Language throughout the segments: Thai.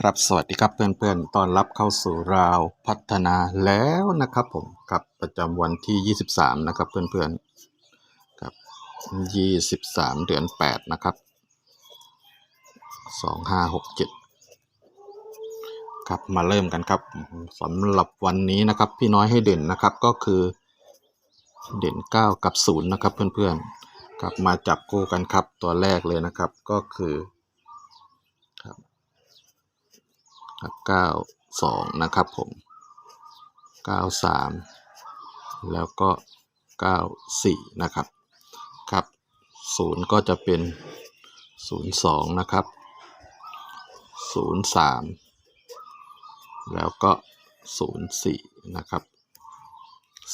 ครับสวัสดีครับเพื่อนๆ ต้อนรับเข้าสู่ราวพัฒนาแล้วนะครับผมครับประจำวันที่ 23 นะครับเพื่อนๆครับ 23 เดือน 8 นะครับ 2567 ครับมาเริ่มกันครับสำหรับวันนี้นะครับพี่น้อยให้เด่นนะครับก็คือเด่น 9 กับ 0 นะครับเพื่อนๆครับมาจับคู่กันครับตัวแรกเลยนะครับก็คือ ครับเก้าสองนะครับผมเก้าสามแล้วก็เก้าสี่นะครับ ครับศูนย์ก็จะเป็นศูนย์สองนะครับศูนย์สามแล้วก็ศูนย์สี่นะครับ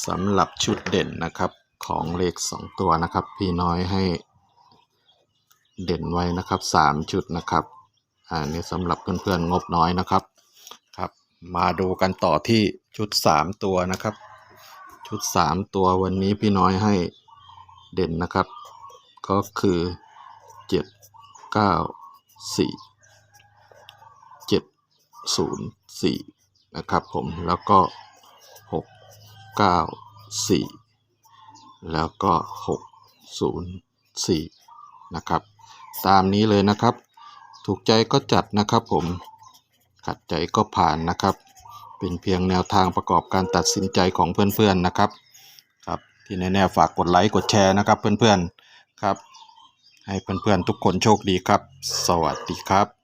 สำหรับชุดเด่นนะครับของเลขสองตัวนะครับ พี่น้อยให้เด่นไว้นะครับสามชุดนะครับ อ่านี่สำหรับเพื่อนๆงบน้อยนะครับ มาดูกันต่อที่ชุด3ตัวนะครับ ชุด3ตัววันนี้พี่น้อยให้เด่นนะครับ ก็คือ7 9 4 7 0 4นย์สี่นะครับผมแล้วก็6 9 4แล้วก็6 0 4นะครับ ตามนี้เลยนะครับ ถูกใจก็จัดนะครับผม ขัดใจก็ผ่านนะครับ เป็นเพียงแนวทางประกอบการตัดสินใจของเพื่อนๆนะครับครับที่แน่ๆฝากกดไลค์กดแชร์นะครับเพื่อนๆครับ ให้เพื่อนๆทุกคนโชคดีครับ สวัสดีครับ